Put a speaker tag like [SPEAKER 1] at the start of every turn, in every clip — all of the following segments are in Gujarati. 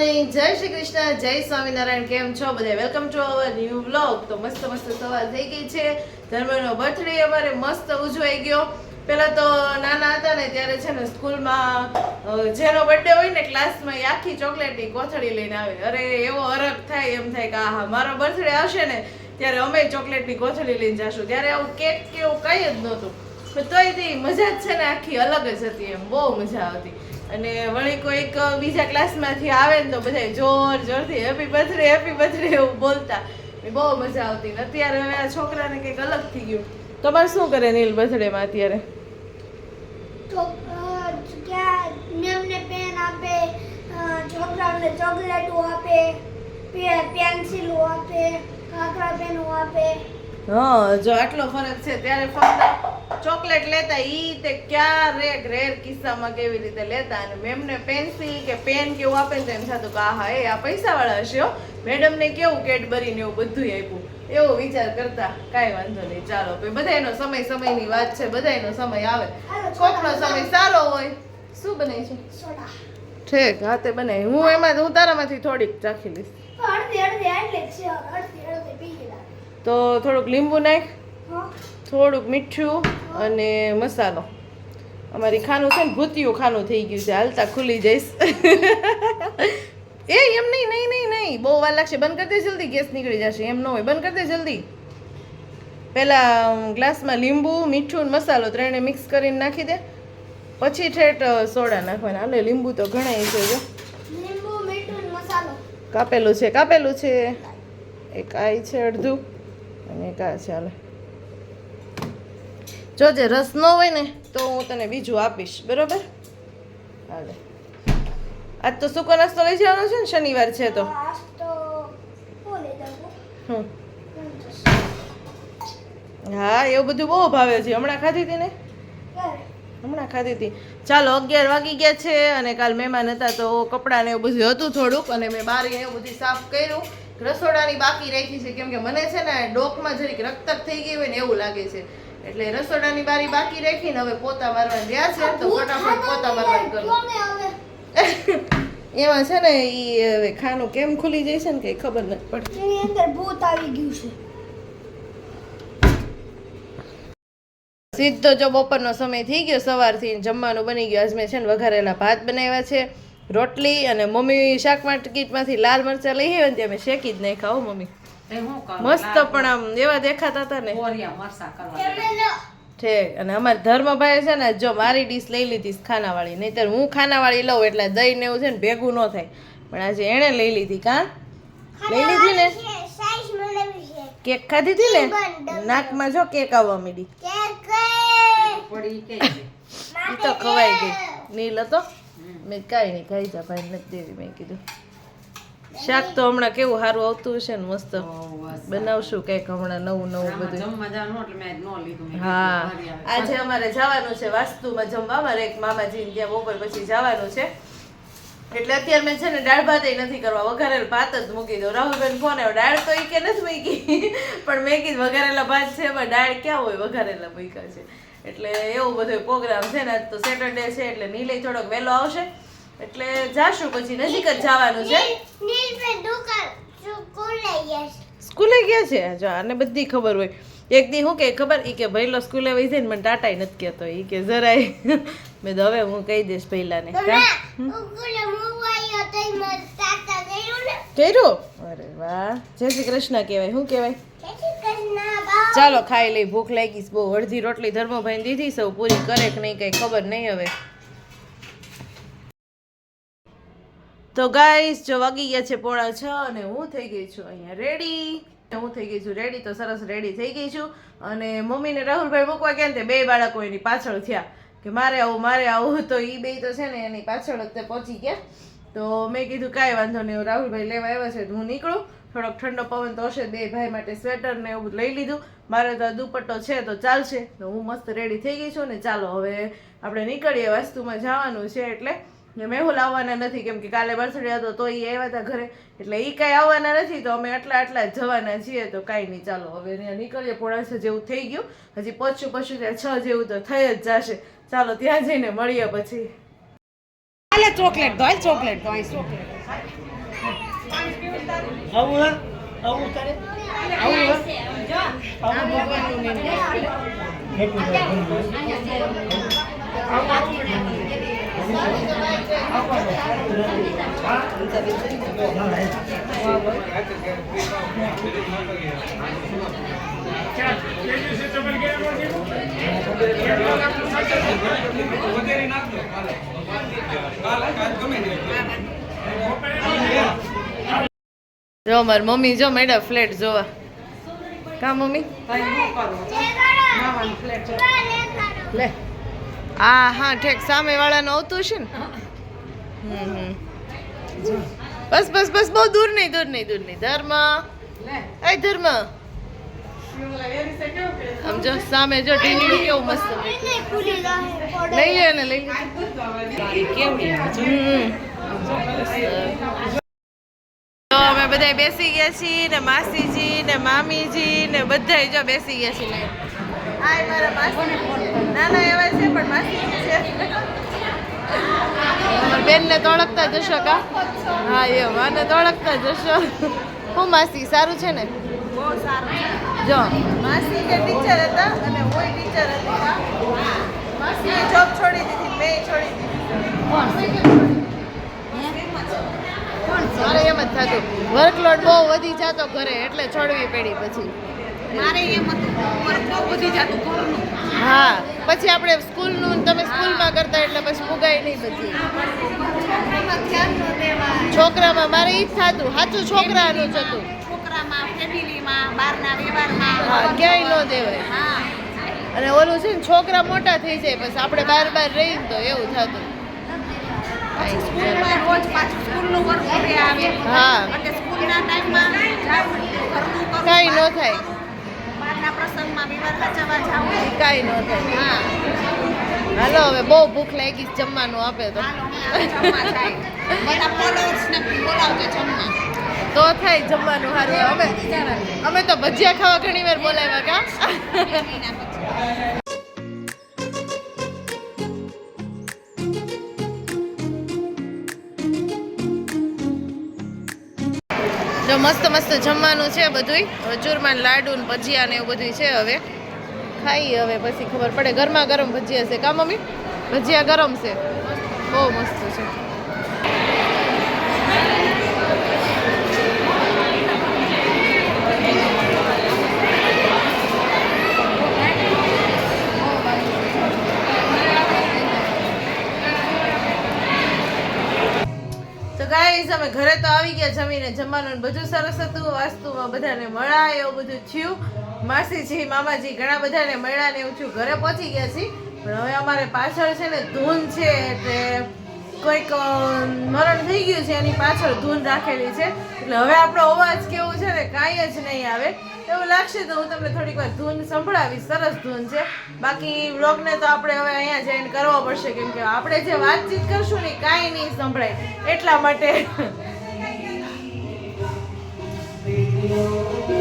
[SPEAKER 1] મોર્નિંગ જય શ્રી કૃષ્ણ, જય સ્વામિનારાયણ. કેમ છો બધા? Welcome to our new vlog તો મસ્ત મસ્ત સવાર થઈ ગઈ છે. ધર્મનો બર્થડે અમારે મસ્ત ઉજવાઈ ગયો. પહેલાં તો નાના હતા ને ત્યારે છે ને સ્કૂલમાં જેનો બર્થડે હોય ને ક્લાસમાં એ આખી ચોકલેટની કોથળી લઈને આવે. અરે, એવો અરગ થાય, એમ થાય કે આહા, મારો બર્થડે આવશે ને ત્યારે અમે ચોકલેટની કોથળી લઈને જશું. ત્યારે આવું કેક કે એવું કંઈ જ નહોતું. તોય તે મજા જ છે ને આખી અલગ જ હતી એમ. બહુ મજા આવતી. અને વળી કોઈક બીજા ક્લાસમાંથી આવે ને તો બધા જોર જોરથી હેપી બર્થડે હેપી બર્થડે એવું બોલતા. બહુ મજા આવતી. ને અત્યારે હવે આ છોકરાને કંઈક અલગ થઈ ગયું. તમારે શું કરે નીલ બર્થડેમાં અત્યારે?
[SPEAKER 2] પેન આપે છોકરાઓને ચોકલેટો આપે પેન્સિલો આપે કાકરા પેનો આપે.
[SPEAKER 1] હા જો આટલો ફરક છે ત્યારે ફક્ત ચોકલેટ લેતા ઈ તે ક્યારે રેર કિસ્સામાં કેવી રીતે લેતા અને મેમને પેન્સિલ કે પેન કેવું આપે ને એમ થતું કે હા એ આ પૈસા વાળા હશે મેડમને કેવું કેડબરી ને એવું બધું આપ્યું. એવો વિચાર કરતા કાંઈ વાંધો નહીં ચાલો. ભાઈ બધાયનો સમય સમયની વાત છે બધાયનો સમય આવે. કોકનો સમય સારો હોય. શું બને છે? ઠીક હા તે બનાવી હું એમાં હું તારામાંથી થોડીક ચાખી લઈશ. તો થોડુંક લીંબુ નાખ.
[SPEAKER 2] હા.
[SPEAKER 1] થોડુંક મીઠું અને મસાલો. અમારી ખાનું છે ને ભૂતિયું ખાનું થઈ ગયું છે. હાલતા ખુલી જઈશ. એ એમ નહીં નહીં નહીં નહીં. બહુ વાર લાગશે. બંધ કરી દે જલ્દી ગેસ નીકળી જશે. એમ ન હોય. બંધ કરી દે જલ્દી. પહેલાં ગ્લાસમાં લીંબુ મીઠું મસાલો ત્રણે મિક્સ કરીને નાખી દે. પછી ઠેઠ સોડા નાખવાના. હાલે લીંબુ તો ઘણા છે જો. કાપેલું છે કાપેલું છે. એક આઈ છે અડધું. અને એક આ છે હાલે. જો જે રસ ન હોય ને તો હું તને બીજું આપીશ. બરોબર? હાલે. આજ તો સૂકો નાસ્તો લઈ જવાનો છે ને શનિવાર છે તો. હા એવું બધું બહુ ભાવે છે. હમણાં ખાધી હતી ને? હમણાં ખાધી હતી ચાલો અગિયાર વાગી ગયા છે અને કાલ મહેમાન હતા તો કપડાં ને એવું બધું હતું થોડુંક અને મેં બારી એવું બધું સાફ કર્યું. રસોડાની બાકી રાખી છે. કેમ કે મને છે ને ડોકમાં જરીક રક્તક થઈ ગઈ હોય ને એવું લાગે છે. એટલે રસોડાની બારી બાકી રાખીને હવે પોતા મારવા રહ્યા છે તો ફટાફટ પોતા મારવાનું કરું એમાં છે ને ઈ હવે ખાનું કેમ ખુલી જાય છે ને કઈ ખબર નથી પડતી.
[SPEAKER 2] એની અંદર ભૂત આવી ગયું છે.
[SPEAKER 1] સીધો જો બપોરનો સમય થઈ ગયો સવારથી જમવાનું બની ગયું. આજ મેં છે ને વઘારેલા ભાત બનાવ્યા છે રોટલી અને મમ્મી શાક માર્કેટમાંથી લાલ મરચાં લઈ આવ્યા ને ત્યાં મેં શેકી જ નહીં હો મમ્મી? મસ્ત પણ આમ એવા દેખાતા હતા ને. ઠીક અને અમારા ધર્મભાઈ છે ને જો મારી ડીશ લઈ લીધી છે ખાનાવાળી. નહીંતર હું ખાનાવાળી લઉં એટલે દહીં ને એવું છે ને ભેગું ન થાય. પણ આજે એણે લઈ લીધી કાં? લઈ લીધી ને?
[SPEAKER 2] છે, છે.
[SPEAKER 1] કેક ખાધી હતી ને? નાકમાં જો કેક આવવા મીડી.
[SPEAKER 3] છે?
[SPEAKER 1] તો ખવાઈ ગઈ. નીલ હતો? મેં કાંઈ નહીં ખાઈ જા ભાઈ નથી દેવી મેં કીધું. શાક તો હમણાં કેવું સારું આવતું હશે ને મસ્ત. બનાવશું કંઈક હમણાં નવું નવું બધું. હા. આજે અમારે જવાનું છે વાસ્તુમાં જમવા. મારે એક મામાજી ત્યાં બપોર પછી જવાનું છે. એટલે અત્યારે મેં છે ને દાળ ભાત નથી કરવા. વઘારેલ ભાત જ મૂકી દઉં. રાહુલભાઈ ફોન આવ્યો દાળ તો એ કે નથી મૂકી? પણ મેં કીધું વઘારેલા ભાત છે એમાં દાળ ક્યાં હોય? વઘારેલા મૂક્યા છે. એટલે એવું બધો પ્રોગ્રામ છે ને. આજ તો સેટરડે છે એટલે નીલે થોડોક વહેલો આવશે. એટલે જાશું પછી નજીક જ જવાનું છે.
[SPEAKER 2] નીલ પે દુકાન સ્કૂલે
[SPEAKER 1] ગયા છે? જો આને બધી ખબર હોય. એક દી હું કે ખબર? ઈ કે ભઈલો સ્કૂલે વહી જાય ને મને ટાટા નથી કહેતો. ઈ કે જરાય. મેં તો હવે હું કહી દઈશ
[SPEAKER 2] તાતા કર્યું
[SPEAKER 1] અરે વાહ. જય શ્રી કૃષ્ણ કહેવાય. શું કહેવાય? ચાલો ખાઈ લઈ ભૂખ લાગી બહુ અડધી રોટલી ધર્મભાઈ દીધી સૌ પૂરી કરે કે નહીં કઈ ખબર નહીં હવે. તો ગાઈસ જો વાગી ગયા છે પોણા છ અને હું થઈ ગઈ છું અહીંયા રેડી હું થઈ ગઈ છું રેડી તો સરસ રેડી થઈ ગઈ છું. અને મમ્મી ને રાહુલભાઈ મૂકવા ગયા તે બે બાળકો એની પાછળ થયા. કે મારે આવું મારે આવું. તો એ બે તો છે ને એની પાછળ જ તે પહોંચી ગયા. તો મેં કીધું કાંઈ વાંધો નહીં રાહુલભાઈ લેવા આવ્યા છે હું નીકળું. થોડોક ઠંડો પવન તો હશે, બે ભાઈ માટે સ્વેટર ને એવું લઈ લીધું. મારે તો દુપટ્ટો છે તો ચાલશે. તો હું મસ્ત રેડી થઈ ગઈ છું ને ચાલો હવે આપણે નીકળીએ વાસ્તુમાં જવાનું છે એટલે મેહુલ આવવાના નથી કેમ કે કાલે બર્થડે હતો તો એ આવ્યા હતા ઘરે. એટલે એ કાંઈ આવવાના નથી તો અમે આટલા આટલા જ જવાના છીએ તો કાંઈ નહીં ચાલો હવે ત્યાં નીકળીએ પોણા છ જેવું થઈ ગયું. હજી પહોંચ્યું પછી ત્યાં છ જેવું તો થઈ જ જશે. ચાલો ત્યાં જઈને મળીએ પછી.
[SPEAKER 3] ચાલે ચોકલેટ દો ચોકલેટ દો હાલ ચોકલેટ
[SPEAKER 4] આવું આવું તારે? આવું આવું આવું જાય.
[SPEAKER 1] જો મારી મમ્મી જો મેડમ ફ્લેટ જોવા. કા મમ્મી? લે. આ હા ઠેક સામે વાળાનું આવતું છે ને? બસ બસ બસ બહુ દૂર નહીં દૂર નહીં દૂર નહીં. ધર્મ. એ ધર્મ.
[SPEAKER 3] શિવલા એની સે કેવું કે
[SPEAKER 1] આમ જો સામે જો ટીની કેવું મસ્ત લઈ લે ને લઈ તો અમે બધા બેસી ગયા છીએ ને માસીજી ને મામીજી ને બધા જો બેસી ગયા છીએ. હાય મારા માસી નાના એવા છે પણ માસી બેનને તો ઓળખતા જશો કા? હા એ મને તો ઓળખતા જશો. હું માસી સારું છે ને?
[SPEAKER 3] બહુ સારું
[SPEAKER 1] જો. માસી કે ટીચર હતા અને હું ટીચર હતી માસી જોબ છોડી દીધી મેં છોડી દીધી. મારે એમ જ થતું. વર્કલોડ બહુ વધી જતો ઘરે એટલે છોડવી પડી પછી.
[SPEAKER 3] મારે એમ હતું મારે બહુ વધી જતું ઘરનું.
[SPEAKER 1] હા. પછી આપણે સ્કૂલનું તમે સ્કૂલમાં કરતા એટલે પછી ફુગાય નહીં બધી. છોકરામાં મારે એ જ થતું. સાચું છોકરાનું જ હતું. ક્યાંય ન દેવાય. અને ઓલું છે ને છોકરા મોટા થઈ જાય બસ આપણે બાર બાર રહીને તો એવું થતું. હા. કાંઈ ન થાય.
[SPEAKER 3] બહારના પ્રસંગમાં વિવાહ જવા જાવું.
[SPEAKER 1] કાંઈ ન થાય.
[SPEAKER 3] હા
[SPEAKER 1] હાલો હવે બહુ ભૂખ લાગી જમવાનું આપે તો. તો થાય જમવાનું હારું અમે અમે તો ભજીયા ખાવા ઘણી વાર બોલાવ્યા કા? જો મસ્ત મસ્ત જમવાનું છે બધુંય. ચૂરમાન લાડુ ને ભજીયા ને એવું બધું છે હવે. ખાઈ હવે પછી, ખબર પડે. ગરમા ગરમ ભજીયા છે. કા મમ્મી? ભજીયા ગરમ છે. બહુ મસ્ત. આવી ગયા જમીને જમવાનું બધું સરસ હતું, વાસ્તુમાં બધાને મળ્યા એવું બધું થયું. માસીજી, મામાજી ઘણા બધાને મળ્યા ને એવું થયું. ઘરે પહોંચી ગયા છીએ, પણ હવે અમારે પાછળ છે ને ધૂન છે એટલે કોઈક મરણ થઈ ગયું છે, એની પાછળ ધૂન રાખેલી છે. એટલે હવે આપણો અવાજ કેવું છે ને કાંઈ જ નહીં આવે. એવું લાગશે તો હું તમને થોડીક વાર ધૂન સંભળાવીશ. સરસ ધૂન છે. બાકી વ્લોગને તો આપણે હવે અહીંયા જઈને કરવો પડશે, કેમ કે આપણે જે વાતચીત કરશું ને કાંઈ નહીં સંભળાય. એટલા માટે Oh,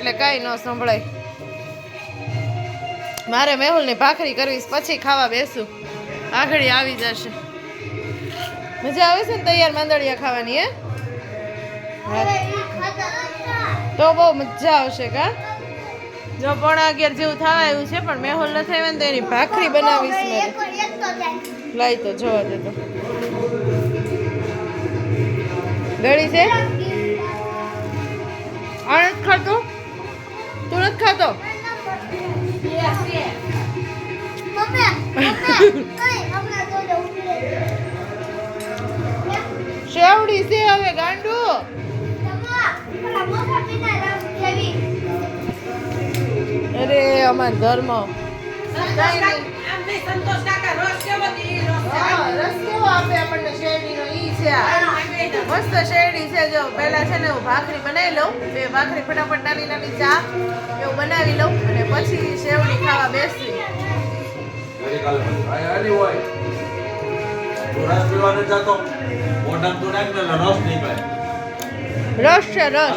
[SPEAKER 1] એટલે કાંઈ ન સંભળાય. મારે મેહુલની ભાખરી કરવી પછી ખાવા બેસું. આગળ આવી જશે. મજા આવે છે ને તૈયાર માંદડિયા ખાવાની હે? તો બહુ મજા આવશે કા? જો પોણા અગિયાર જેવું થવા આવ્યું છે પણ મેહુલ નથી આવ્યા ને તો એની ભાખરી બનાવીશ
[SPEAKER 2] તો
[SPEAKER 1] લાઈ તો જોવા દે તો. ગળી છે? નથી ખાતો તું. શેવડી છે હવે ગાંડુ. અરે અમાર ધર્મ
[SPEAKER 3] સંતોષ કાકા રસ કેવો રસ છે.
[SPEAKER 1] હા, રસ કેવો આપે આપણને શેરડીનો ઈ છે આ. મસ્ત શેરડી છે જો. પહેલા છે ને હું ભાખરી બનાવી લઉં. બે ભાખરી ફટાફટ નાની નાની ચા એવું બનાવી લઉં અને પછી શેવડી ખાવા બેસી
[SPEAKER 5] ગઈકાલે બધું. આ આની હોય. તું. રસ
[SPEAKER 1] છે રસ.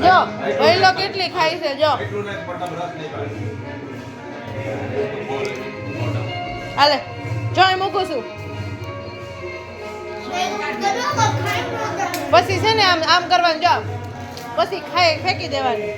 [SPEAKER 5] જો.
[SPEAKER 1] પહેલો કેટલી ખાઈ છે જો. હાલે. જો અહીં મૂકું છું. પછી છે ને આમ આમ કરવાનું, જો. પછી ખાઈ ફેંકી દેવાનું.